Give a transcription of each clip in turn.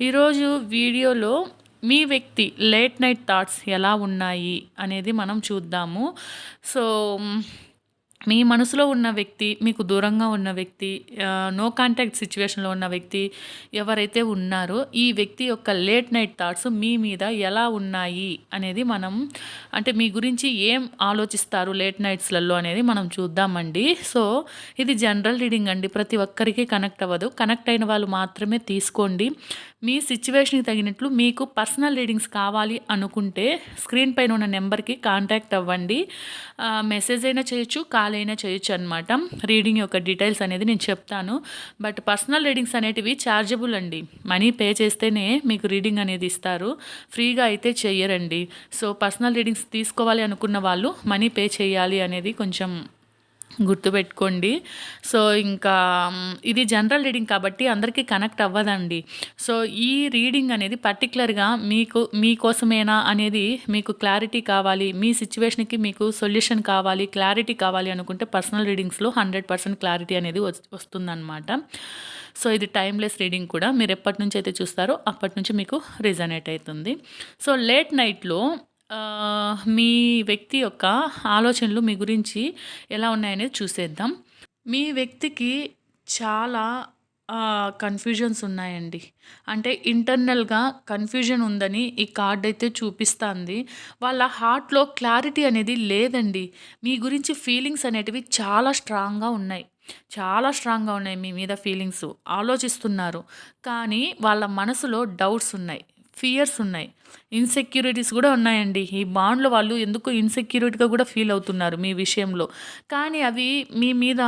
ఈరోజు వీడియోలో మీ వ్యక్తి లేట్ నైట్ థాట్స్ ఎలా ఉన్నాయి అనేది మనం చూద్దాము. సో మీ మనసులో ఉన్న వ్యక్తి మీకు దూరంగా ఉన్న వ్యక్తి నో కాంటాక్ట్ సిచ్యువేషన్లో ఉన్న వ్యక్తి ఎవరైతే ఉన్నారో ఈ వ్యక్తి యొక్క లేట్ నైట్ థాట్స్ మీ మీద ఎలా ఉన్నాయి అనేది మనం అంటే మీ గురించి ఏం ఆలోచిస్తారు లేట్ నైట్స్లలో అనేది మనం చూద్దామండి. సో ఇది జనరల్ రీడింగ్ అండి. ప్రతి ఒక్కరికి కనెక్ట్ అవ్వదు. కనెక్ట్ అయిన వాళ్ళు మాత్రమే తీసుకోండి. మీ సిచ్యువేషన్కి తగినట్లు మీకు పర్సనల్ రీడింగ్స్ కావాలి అనుకుంటే స్క్రీన్ పైన ఉన్న నెంబర్కి కాంటాక్ట్ అవ్వండి. మెసేజ్ అయినా చేయొచ్చు కాల్ అయినా చేయొచ్చు అనమాట రీడింగ్ యొక్క డీటెయిల్స్ అనేది నేను చెప్తాను. బట్ పర్సనల్ రీడింగ్స్ అనేటివి ఛార్జబుల్ అండి. మనీ పే చేస్తేనే మీకు రీడింగ్ అనేది ఇస్తారు. ఫ్రీగా అయితే చెయ్యరండి. సో పర్సనల్ రీడింగ్స్ తీసుకోవాలి అనుకున్న వాళ్ళు మనీ పే చేయాలి అనేది కొంచెం గుర్తుపెట్టుకోండి. సో ఇంకా ఇది జనరల్ రీడింగ్ కాబట్టి అందరికీ కనెక్ట్ అవ్వదండి. సో ఈ రీడింగ్ అనేది పర్టికులర్గా మీకు మీకోసమేనా అనేది మీకు క్లారిటీ కావాలి. మీ సిచ్యువేషన్కి మీకు సొల్యూషన్ కావాలి క్లారిటీ కావాలి అనుకుంటే పర్సనల్ రీడింగ్స్లో హండ్రెడ్ పర్సెంట్ క్లారిటీ అనేది వస్తుందన్నమాట. సో ఇది టైమ్లెస్ రీడింగ్ కూడా. మీరు ఎప్పటి నుంచి అయితే చూస్తారో అప్పటి నుంచి మీకు రిజనేట్ అవుతుంది. సో లేట్ నైట్లో మీ వ్యక్తి యొక్క ఆలోచనలు మీ గురించి ఎలా ఉన్నాయనేది చూసేద్దాం. మీ వ్యక్తికి చాలా కన్ఫ్యూజన్స్ ఉన్నాయండి. అంటే ఇంటర్నల్గా కన్ఫ్యూజన్ ఉందని ఈ కార్డ్ అయితే చూపిస్తుంది. వాళ్ళ హార్ట్లో క్లారిటీ అనేది లేదండి. మీ గురించి ఫీలింగ్స్ అనేటివి చాలా స్ట్రాంగ్గా ఉన్నాయి. చాలా స్ట్రాంగ్గా ఉన్నాయి మీ మీద ఫీలింగ్స్ ఆలోచిస్తున్నారు. కానీ వాళ్ళ మనసులో డౌట్స్ ఉన్నాయి. ఫియర్స్ ఉన్నాయి. ఇన్సెక్యూరిటీస్ కూడా ఉన్నాయండి. ఈ బాండ్లో వాళ్ళు ఎందుకు ఇన్సెక్యూరిటీగా కూడా ఫీల్ అవుతున్నారు మీ విషయంలో? కానీ అవి మీ మీద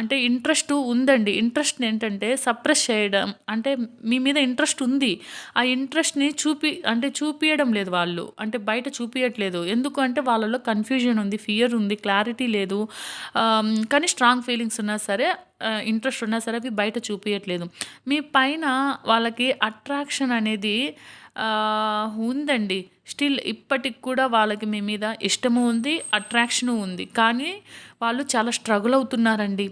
అంటే ఇంట్రెస్ట్ ఉందండి. ఇంట్రెస్ట్ ఏంటంటే సప్రెస్ చేయడం. అంటే మీ మీద ఇంట్రెస్ట్ ఉంది. ఆ ఇంట్రెస్ట్ని చూపి అంటే చూపించడం లేదు వాళ్ళు. అంటే బయట చూపించట్లేదు ఎందుకు అంటే వాళ్ళలో కన్ఫ్యూజన్ ఉంది ఫియర్ ఉంది క్లారిటీ లేదు. కానీ స్ట్రాంగ్ ఫీలింగ్స్ ఉన్నా సరే ఇంట్రెస్ట్ ఉన్నా సరే అవి బయట చూపించట్లేదు మీ పైన వాళ్ళకి అట్రాక్షన్ అనేది ఉందండి. స్టిల్ ఇప్పటికి కూడా వాళ్ళకి మీ మీద ఇష్టము ఉంది అట్రాక్షను ఉంది. కానీ వాళ్ళు చాలా స్ట్రగుల్ అవుతున్నారండి.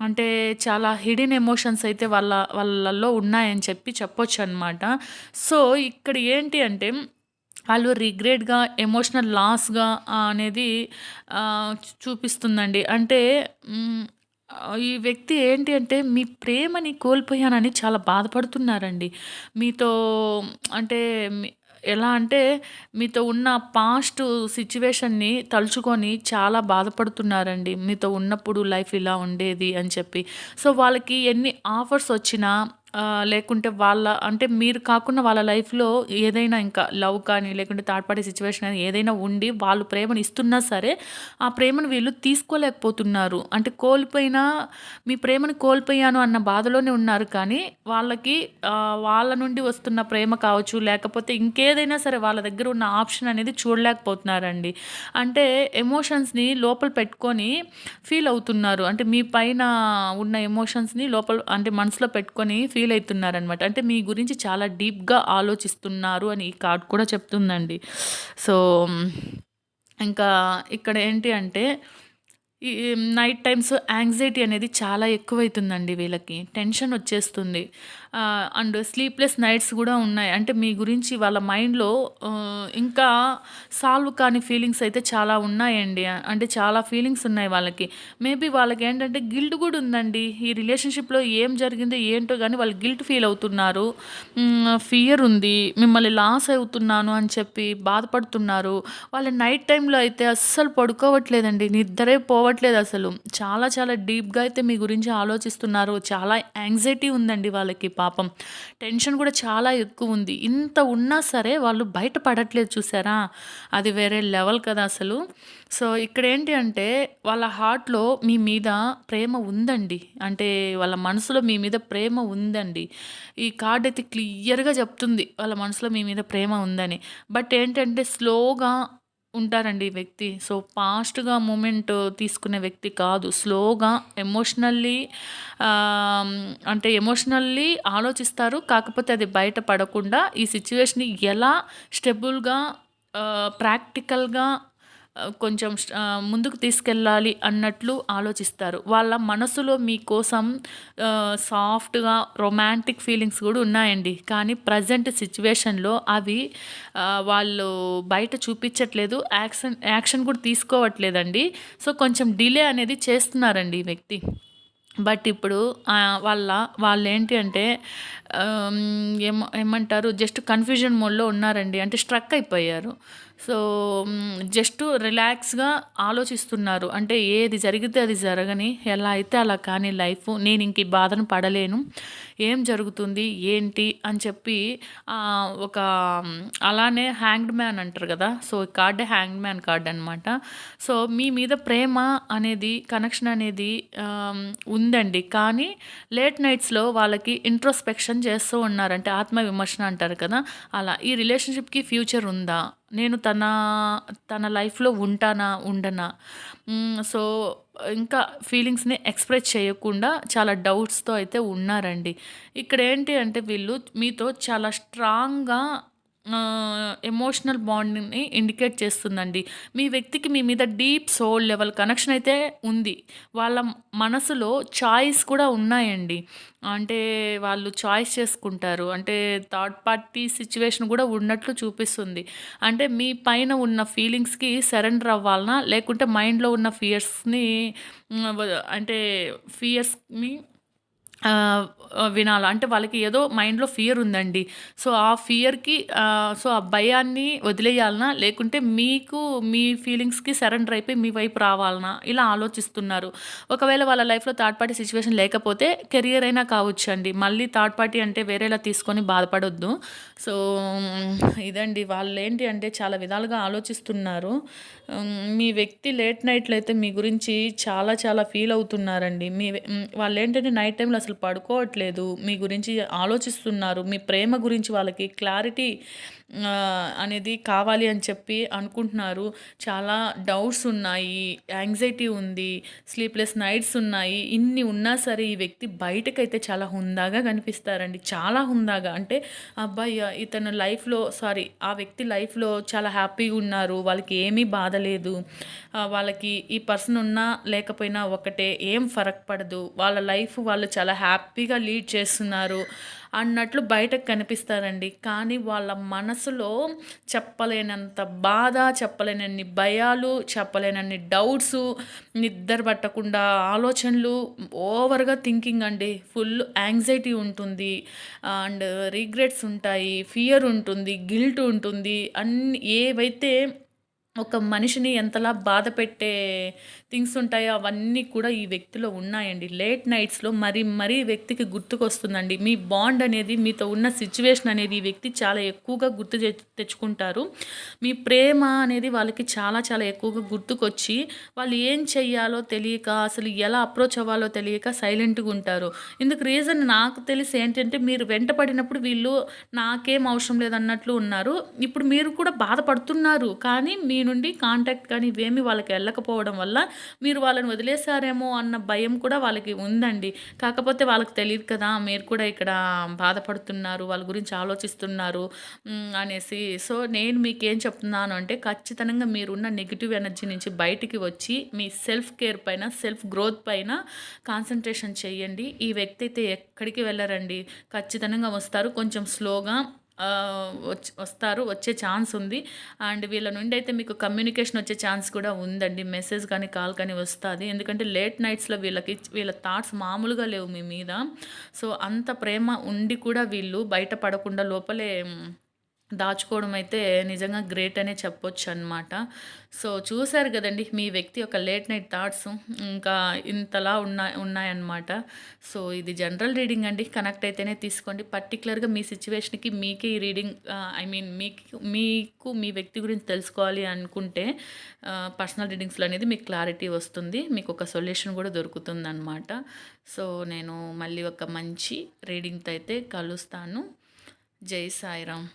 అంటే చాలా హిడెన్ ఎమోషన్స్ అయితే వాళ్ళ వాళ్ళల్లో ఉన్నాయని చెప్పి చెప్పొచ్చు అనమాట సో ఇక్కడ ఏంటి అంటే వాళ్ళు రిగ్రెట్గా ఎమోషనల్ లాస్గా అనేది చూపిస్తుందండి. అంటే ఈ వ్యక్తి ఏంటి అంటే మీ ప్రేమని కోల్పోయానని చాలా బాధపడుతున్నారండి. మీతో అంటే ఎలా అంటే మీతో ఉన్న పాస్ట్ సిచ్యువేషన్ని తలుచుకొని చాలా బాధపడుతున్నారండి. మీతో ఉన్నప్పుడు లైఫ్ ఇలా ఉండేది అని చెప్పి. సో వాళ్ళకి ఎన్ని ఆఫర్స్ వచ్చినా లేకుంటే వాళ్ళ అంటే మీరు కాకుండా వాళ్ళ లైఫ్లో ఏదైనా ఇంకా లవ్ కానీ లేకుంటే థర్డ్ పార్టీ సిచ్యువేషన్ కానీ ఏదైనా ఉండి వాళ్ళు ప్రేమను ఇస్తున్నా సరే ఆ ప్రేమను వీళ్ళు తీసుకోలేకపోతున్నారు. అంటే కోల్పోయినా మీ ప్రేమను కోల్పోయాను అన్న బాధలోనే ఉన్నారు. కానీ వాళ్ళకి వాళ్ళ నుండి వస్తున్న ప్రేమ కావచ్చు లేకపోతే ఇంకేదైనా సరే వాళ్ళ దగ్గర ఉన్న ఆప్షన్ అనేది చూడలేకపోతున్నారండి. అంటే ఎమోషన్స్ని లోపల పెట్టుకొని ఫీల్ అవుతున్నారు. అంటే మీ పైన ఉన్న ఎమోషన్స్ని లోపల అంటే మనసులో పెట్టుకొని ఫీల్ ఫీల్ అవుతున్నారనమాట అంటే మీ గురించి చాలా డీప్గా ఆలోచిస్తున్నారు అని ఈ కార్డ్ కూడా చెప్తుందండి. సో ఇంకా ఇక్కడ ఏంటి అంటే ఈ నైట్ టైమ్స్ యాంగ్జైటీ అనేది చాలా ఎక్కువైతుందండి వీళ్ళకి. టెన్షన్ వచ్చేస్తుంది. అండ్ స్లీప్లెస్ నైట్స్ కూడా ఉన్నాయి. అంటే మీ గురించి వాళ్ళ మైండ్లో ఇంకా సాల్వ్ కాని ఫీలింగ్స్ అయితే చాలా ఉన్నాయండి. అంటే చాలా ఫీలింగ్స్ ఉన్నాయి వాళ్ళకి. మేబీ వాళ్ళకి ఏంటంటే గిల్ట్ కూడా ఉందండి. ఈ రిలేషన్షిప్లో ఏం జరిగిందో ఏంటో కానీ వాళ్ళు గిల్ట్ ఫీల్ అవుతున్నారు. ఫియర్ ఉంది. మిమ్మల్ని లాస్ అవుతున్నాను అని చెప్పి బాధపడుతున్నారు. వాళ్ళ నైట్ టైంలో అయితే అస్సలు పడుకోవట్లేదండి. నిద్రే పోవట్లేదు అసలు. చాలా చాలా డీప్గా అయితే మీ గురించి ఆలోచిస్తున్నారు. చాలా యాంగ్జైటీ ఉందండి వాళ్ళకి పాపం. టెన్షన్ కూడా చాలా ఎక్కువ ఉంది ఇంత ఉన్నా సరే వాళ్ళు బయట పడట్లేదు చూసారా? అది వేరే లెవెల్ కదా అసలు. సో ఇక్కడ ఏంటి అంటే వాళ్ళ హార్ట్లో మీ మీద ప్రేమ ఉందండి. అంటే వాళ్ళ మనసులో మీ మీద ప్రేమ ఉందండి. ఈ కార్డ్ అయితే క్లియర్గా చెప్తుంది. వాళ్ళ మనసులో మీ మీద ప్రేమ ఉందని. బట్ ఏంటంటే స్లోగా ఉంటారండి ఈ వ్యక్తి. సో ఫాస్ట్గా మూమెంట్ తీసుకునే వ్యక్తి కాదు. స్లోగా ఎమోషనల్లీ అంటే ఎమోషనల్లీ ఆలోచిస్తారు. కాకపోతే అది బయట పడకుండా ఈ సిచ్యువేషన్ని ఎలా స్టెబుల్గా ప్రాక్టికల్గా కొంచెం ముందుకు తీసుకెళ్ళాలి అన్నట్లు ఆలోచిస్తారు. వాళ్ళ మనసులో మీకోసం సాఫ్ట్గా రొమాంటిక్ ఫీలింగ్స్ కూడా ఉన్నాయండి. కానీ ప్రజెంట్ సిచ్యువేషన్లో అవి వాళ్ళు బయట చూపించట్లేదు యాక్షన్ యాక్షన్ కూడా తీసుకోవట్లేదండి. సో కొంచెం డిలే అనేది చేస్తున్నారండి ఈ వ్యక్తి. బట్ ఇప్పుడు వాళ్ళ వాళ్ళు ఏంటి అంటే ఏమ ఏమంటారు జస్ట్ కన్ఫ్యూజన్ మోడ్లో ఉన్నారండి. అంటే స్ట్రక్ అయిపోయారు. సో జస్ట్ రిలాక్స్గా ఆలోచిస్తున్నారు. అంటే ఏది జరిగితే అది జరగని ఎలా అయితే అలా కానీ లైఫ్ నేను ఇంక ఈ బాధను పడలేను. ఏం జరుగుతుంది ఏంటి అని చెప్పి ఒక అలానే హ్యాంగ్డ్ మ్యాన్ అంటారు కదా. సో ఈ కార్డే హ్యాంగ్డ్ మ్యాన్ కార్డ్ అనమాట సో మీ మీద ప్రేమ అనేది కనెక్షన్ అనేది ఉందండి. కానీ లేట్ నైట్స్లో వాళ్ళకి ఇంట్రోస్పెక్షన్ చేస్తూ ఉన్నారంటే ఆత్మవిమర్శన అంటారు కదా. అలా ఈ రిలేషన్షిప్కి ఫ్యూచర్ ఉందా? నేను తన తన లైఫ్లో ఉంటానా ఉండనా? సో ఇంకా ఫీలింగ్స్ని ఎక్స్ప్రెస్ చేయకుండా చాలా డౌట్స్తో అయితే ఉన్నారండి. ఇక్కడ ఏంటి అంటే వీళ్ళు మీతో చాలా స్ట్రాంగ్గా ఎమోషనల్ బాండింగ్ని ఇండికేట్ చేస్తుందండి. మీ వ్యక్తికి మీ మీద డీప్ సోల్ లెవెల్ కనెక్షన్ అయితే ఉంది. వాళ్ళ మనసులో చాయిస్ కూడా ఉన్నాయండి. అంటే వాళ్ళు చాయిస్ చేసుకుంటారు. అంటే థర్డ్ పార్టీ సిచ్యువేషన్ కూడా ఉన్నట్లు చూపిస్తుంది. అంటే మీ పైన ఉన్న ఫీలింగ్స్కి సరెండర్ అవ్వాలనా? లేకుంటే మైండ్లో ఉన్న ఫియర్స్ని అంటే ఫియర్స్ని వినాలా. అంటే వాళ్ళకి ఏదో మైండ్లో ఫియర్ ఉందండి. సో ఆ ఫియర్కి సో ఆ భయాన్ని వదిలేయాలనా? లేకుంటే మీకు మీ ఫీలింగ్స్కి సరెండర్ అయిపోయి మీ వైపు రావాలనా? ఇలా ఆలోచిస్తున్నారు. ఒకవేళ వాళ్ళ లైఫ్లో థర్డ్ పార్టీ సిచ్యువేషన్ లేకపోతే కెరియర్ అయినా కావచ్చు అండి. మళ్ళీ థర్డ్ పార్టీ అంటే వేరేలా తీసుకొని బాధపడొద్దు. సో ఇదండి. వాళ్ళు ఏంటి అంటే చాలా విధాలుగా ఆలోచిస్తున్నారు. మీ వ్యక్తి లేట్ నైట్లో అయితే మీ గురించి చాలా చాలా ఫీల్ అవుతున్నారండి. మీ వాళ్ళు ఏంటంటే నైట్ టైంలో అసలు పడుకోవట్లేదు. మీ గురించి ఆలోచిస్తున్నారు. మీ ప్రేమ గురించి వాళ్ళకి క్లారిటీ అనేది కావాలి అని చెప్పి అనుకుంటున్నారు. చాలా డౌట్స్ ఉన్నాయి. యాంగ్జైటీ ఉంది. స్లీప్లెస్ నైట్స్ ఉన్నాయి. ఇన్ని ఉన్నా సరే ఈ వ్యక్తి బయటకైతే చాలా హుందాగా కనిపిస్తారండి. చాలా హుందాగా. అంటే అబ్బాయి ఇతను లైఫ్లో సారీ ఆ వ్యక్తి లైఫ్లో చాలా హ్యాపీగా ఉన్నారు. వాళ్ళకి ఏమీ బాధ లేదు. వాళ్ళకి ఈ పర్సన్ ఉన్నా లేకపోయినా ఒకటే. ఏం ఫరక్ పడదు. వాళ్ళ లైఫ్ వాళ్ళు చాలా హ్యాపీగా లీడ్ చేస్తున్నారు అన్నట్లు బయటకు కనిపిస్తారండి. కానీ వాళ్ళ మనసులో చెప్పలేనంత బాధ చెప్పలేనన్ని భయాలు చెప్పలేనన్ని డౌట్స్ నిద్ర పట్టకుండా ఆలోచనలు ఓవర్గా థింకింగ్ అండి. ఫుల్ యాంగ్జైటీ ఉంటుంది. అండ్ రిగ్రెట్స్ ఉంటాయి ఫియర్ ఉంటుంది గిల్ట్ ఉంటుంది. అన్ని ఏవైతే ఒక మనిషిని ఎంతలా బాధ పెట్టే థింగ్స్ ఉంటాయో అవన్నీ కూడా ఈ వ్యక్తిలో ఉన్నాయండి. లేట్ నైట్స్లో మరి మరీ వ్యక్తికి గుర్తుకొస్తుందండి. మీ బాండ్ అనేది మీతో ఉన్న సిచ్యువేషన్ అనేది ఈ వ్యక్తి చాలా ఎక్కువగా గుర్తు తెచ్చుకుంటారు. మీ ప్రేమ అనేది వాళ్ళకి చాలా చాలా ఎక్కువగా గుర్తుకొచ్చి వాళ్ళు ఏం చెయ్యాలో తెలియక అసలు ఎలా అప్రోచ్ అవ్వాలో తెలియక సైలెంట్గా ఉంటారు. ఇందుకు రీజన్ నాకు తెలిసి ఏంటంటే మీరు వెంటపడినప్పుడు వీళ్ళు నాకేం అవసరం లేదన్నట్లు ఉన్నారు. ఇప్పుడు మీరు కూడా బాధపడుతున్నారు. కానీ మీ నుండి కాంటాక్ట్ కానీ ఇవేమి వాళ్ళకి వెళ్ళకపోవడం వల్ల మీరు వాళ్ళని వదిలేశారేమో అన్న భయం కూడా వాళ్ళకి ఉందండి. కాకపోతే వాళ్ళకి తెలియదు కదా మీరు కూడా ఇక్కడ బాధపడుతున్నారు వాళ్ళ గురించి ఆలోచిస్తున్నారు అనేసి. సో నేను మీకు ఏం చెప్తున్నాను అంటే ఖచ్చితంగా మీరున్న నెగిటివ్ ఎనర్జీ నుంచి బయటికి వచ్చి మీ సెల్ఫ్ కేర్ పైన సెల్ఫ్ గ్రోత్ పైన కాన్సన్ట్రేషన్ చేయండి. ఈ వ్యక్తి అయితే ఎక్కడికి వెళ్ళరండి? ఖచ్చితంగా వస్తారు. కొంచెం స్లోగా వస్తారు వచ్చే ఛాన్స్ ఉంది. అండ్ వీళ్ళ నుండి అయితే మీకు కమ్యూనికేషన్ వచ్చే ఛాన్స్ కూడా ఉందండి. మెసేజ్ కానీ కాల్ కానీ వస్తుంది. ఎందుకంటే లేట్ నైట్స్లో వీళ్ళకి వీళ్ళ థాట్స్ మామూలుగా లేవు మీ మీద. సో అంత ప్రేమ ఉండి కూడా వీళ్ళు బయటపడకుండా లోపలే దాచుకోవడం అయితే నిజంగా గ్రేట్ అనే చెప్పొచ్చు అనమాట సో చూశారు కదండి మీ వ్యక్తి యొక్క లేట్ నైట్ థాట్స్ ఇంకా ఇంతలా ఉన్నా ఉన్నాయన్నమాట. సో ఇది జనరల్ రీడింగ్ అండి కనెక్ట్ అయితేనే తీసుకోండి. పర్టికులర్గా మీ సిచ్యువేషన్కి మీకే ఈ రీడింగ్ ఐ మీన్ మీకు మీకు మీ వ్యక్తి గురించి తెలుసుకోవాలి అనుకుంటే పర్సనల్ రీడింగ్స్లో అనేది మీకు క్లారిటీ వస్తుంది మీకు ఒక సొల్యూషన్ కూడా దొరుకుతుంది అనమాట సో నేను మళ్ళీ ఒక మంచి రీడింగ్తో అయితే కలుస్తాను. జై సాయిరామ్.